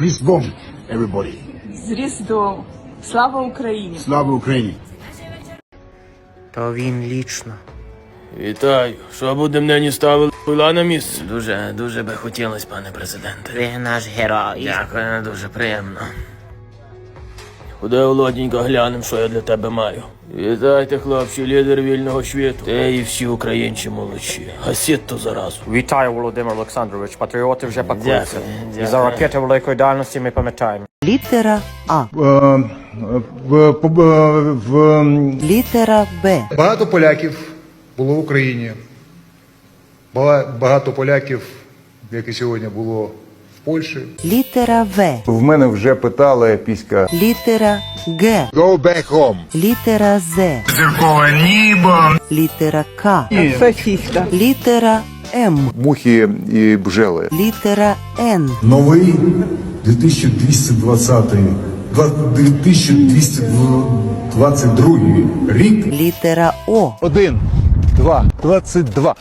Різдвом, everybody. З Різдвом. Слава Україні! Слава Україні! То він лічно. Вітаю. Що будемо нині ставили пила на місце? Дуже, дуже би хотілося, пане президенте. Ви наш герой. Дякую, дуже приємно. Куди, Володінька, глянем, що я для тебе маю. Вітайте, хлопці, лідер вільного світу. Ти і всі українці молодші. Гасіть ту заразу. Вітаю, Володимир Олександрович. Патріоти вже пакуються. І за ракети великої дальності ми пам'ятаємо. Літера А. Е, в, в, в, Літера Б. Багато поляків було в Україні. Багато поляків, як і сьогодні, було в Польщі. Літера В. В мене вже питали піська. Літера Г. Go back home. Літера З. Зіркове нібо. Літера К. Літера М. Мухи і бжели. Літера Н. Новий 2220 2222 рік Літера О. Один, два, двадцять два.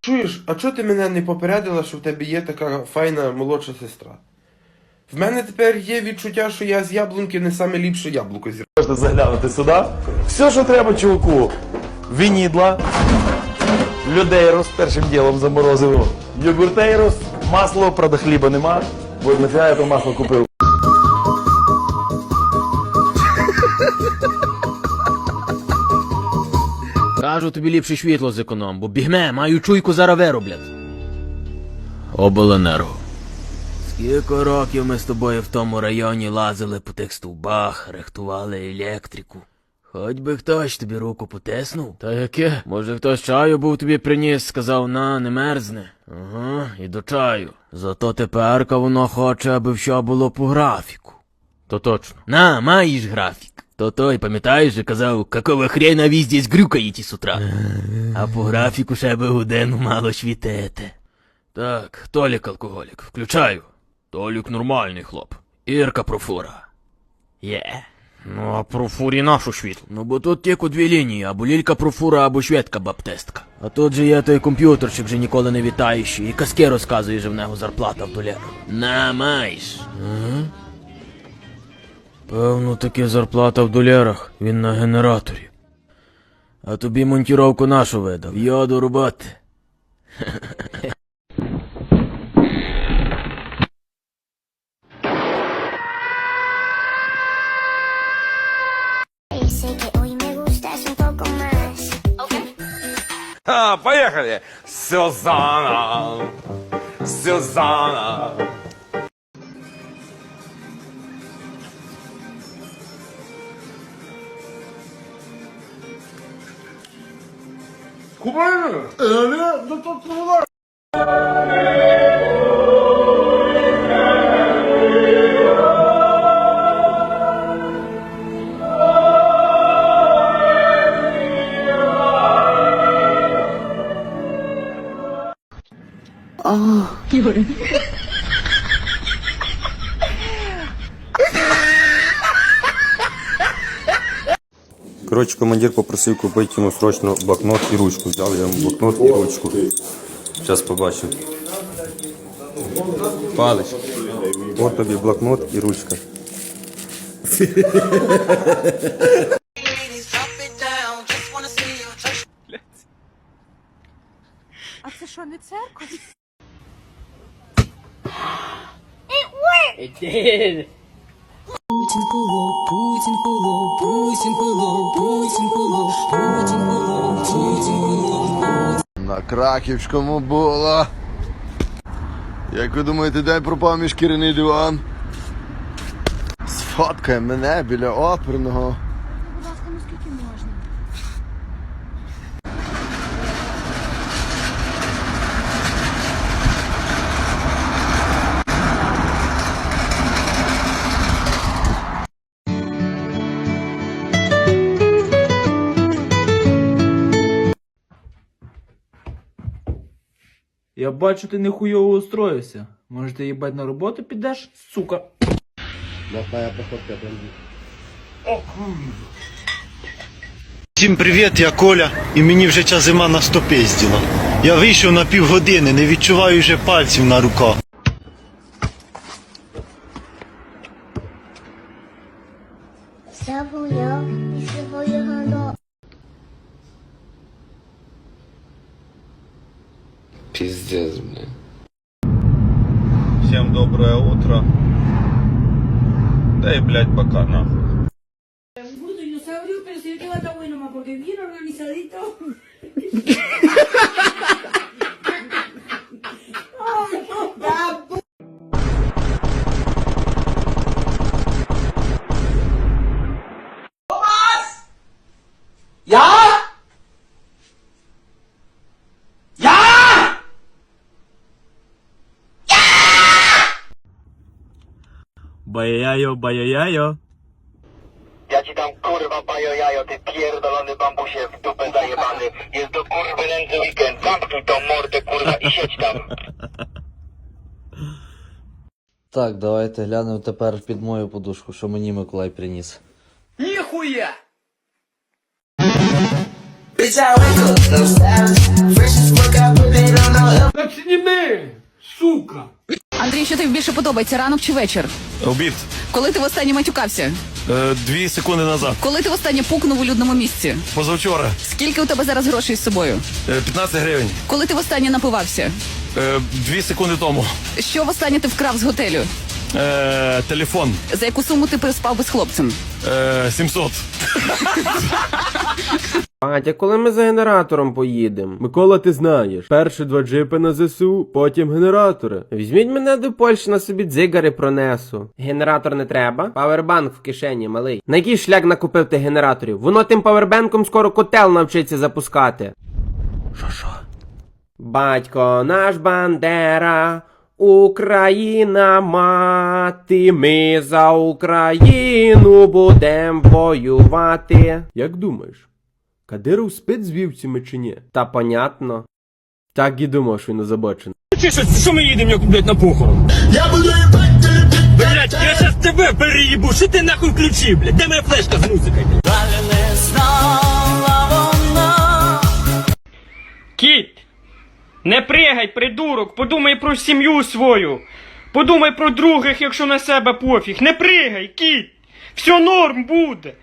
Чуєш, а чого ти мене не попередила, що в тебе є така файна молодша сестра? В мене тепер є відчуття, що я з яблунки не саме ліпше яблуко зірвав. Можна заглянути сюди. Все, що треба чуваку. Вінідла, людейрос першим ділом заморозив. Йогуртейрос, масло, правда хліба нема. Бо нафіга я то масло купив. Кажу тобі ліпше світло зеконом, бо бігме, маю чуйку зараз вироблять. Обленерго. Скільки років ми з тобою в тому районі лазили по тих стовбах, рихтували електрику. Хоч би хтось тобі руку потиснув. Та яке? Може хтось чаю був тобі приніс, сказав, на, не мерзне. Ага, і до чаю. Зато теперка воно хоче, аби все було по графіку. То точно. На, маєш графік. То той, пам'ятаєш, же казав, какого хрена ви здесь грюкаєте з утра. А по графіку ще би годину мало світити. Так, Толік алкоголік, включаю. Толік нормальний хлоп. Ірка профура. Є. Yeah. Ну, а профурі нашу світло. Ну, бо тут тільки дві лінії, або лілька профура, або шведка баптистка. А тут же є той комп'ютерчик, же ніколи не вітаючий, і казки розказує, що в нього зарплата в долярах. На, маєш. Певно, таки зарплата в долярах, він на генераторі. А тобі монтіровку нашу видав. Йо до роботи. 고발을 에네 너또 들어가 아, 이거를. Коротше, командир попросив купити йому срочно блокнот і ручку. Взяв я йому блокнот і ручку. Зараз побачимо. Палич. От тобі блокнот і ручка. А це що, не церква? На Краківському було. Як ви думаєте, де пропав мій шкіряний диван? Сфоткай мене біля оперного. Я бачу, ти нехуйово устроївся. Може, ти їбать на роботу підеш, сука. Всім привіт, я Коля, і мені вже ця зима на стопизділа. Я вийшов на півгодини, не відчуваю вже пальців на руках. Піздець, блядь. Всем доброе утро. Да и, блядь, пока нахуй. dinosaurio, pero si yo te va bueno más porque bien organizadito. Бая-яйо, бая-яйо. Ja ci tam kurwa bajojajo, ty pierdolony bambusie w dupę zajebany. Jest do kurwy nędzy weekend. Zamknij tą mordę kurwa i siedź tam. Так, давайте глянемо тепер під мою подушку, що мені Миколай приніс. Андрій, що тобі більше подобається, ранок чи вечір? Обід. Коли ти востаннє матюкався? Е, дві секунди назад. Коли ти востаннє пукнув у людному місці? Позавчора. Скільки у тебе зараз грошей з собою? Е, 15 гривень. Коли ти востаннє напивався? Е, дві секунди тому. Що востаннє ти вкрав з готелю? Е, телефон. За яку суму ти переспав би з хлопцем? Е, 700. Батя, коли ми за генератором поїдемо? Микола, ти знаєш. Перші два джипи на ЗСУ, потім генератори. Візьміть мене до Польщі на собі дзигари пронесу. Генератор не треба. Павербанк в кишені, малий. На який шлях накупив ти генераторів? Воно тим павербанком скоро котел навчиться запускати. Що що? Батько наш Бандера, Україна мати, ми за Україну будем воювати. Як думаєш? Кадиров спить з вівцями чи ні? Та понятно. Так і думав, що він озабочений. Що ми їдемо, блядь, на похорон? Я буду Блядь, я щас тебе переїбу. Що ти нахуй включив, блядь? Де моя флешка з музикою? Кіт, не пригай, придурок, подумай про сім'ю свою. Подумай про других, якщо на себе пофіг. Не пригай, кіт. Все норм буде.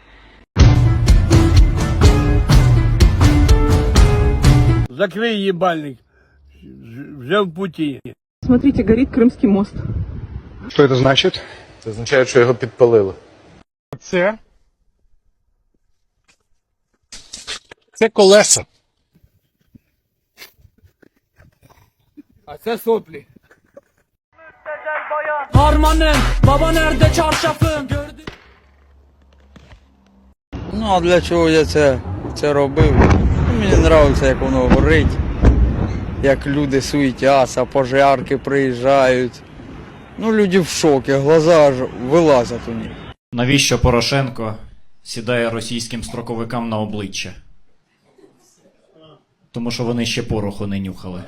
Закрий їбальник. Вже в путі. Смотрите, горит Крымский мост. Що це значить? Це означає, що його підпалили. Це. Це колеса. А це соплі. Harmanım, baba nerede çarşafım? Gördüm. Ну а для чого я це, це робив? Мені подобається, як воно горить, як люди суетяться, пожарки приїжджають. Ну, люди в шокі, глаза аж вилазять у них. Навіщо Порошенко сідає російським строковикам на обличчя? Тому що вони ще пороху не нюхали.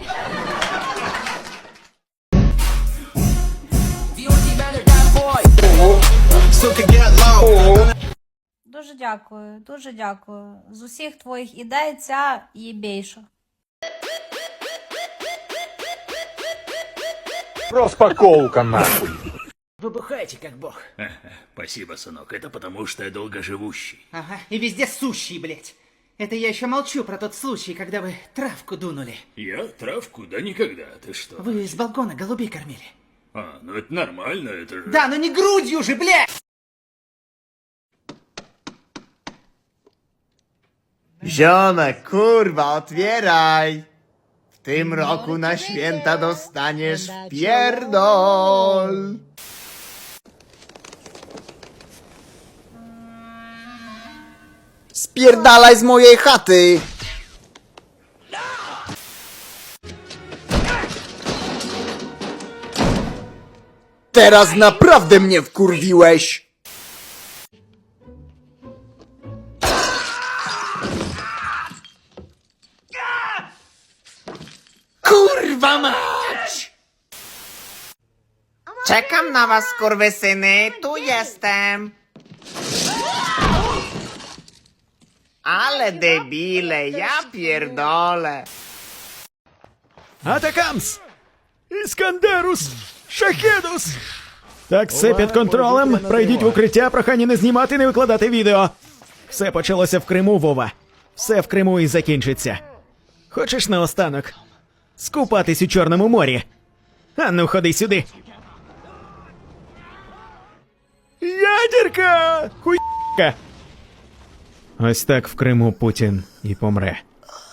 Дуже дякую, дуже дякую. З усіх твоїх ідей ця єбейша. Розпаковка нахуй. Выбухайте, как бог. Спасибо, сынок, это потому что я долгоживущий. Ага, и везде сущий, блядь. Это я еще молчу про тот случай, когда вы травку дунули. Я травку? Да никогда, ты что? Вы с балкона голубей кормили. А, ну это нормально, это же... Да, но не грудью же, блядь! Ziomek, kurwa, otwieraj! W tym roku na święta dostaniesz pierdol! Spierdalaj z mojej chaty! Teraz naprawdę mnie wkurwiłeś! Mać! Czekam na was, kurwysyny, tu jestem! Але дебіле, я пірдоле. Атакамс! Іскандерус! Шахедус! Так, все під контролем. Пройдіть в укриття, прохання не знімати, не викладати відео. Все почалося в Криму, Вова. Все в Криму і закінчиться. Хочеш наостанок? Скупатись у Чорному морі. А ну, ходи сюди. Ядерка! Хуйка! Ось так в Криму Путін і помре.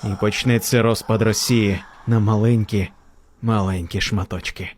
І почнеться розпад Росії на маленькі, маленькі шматочки.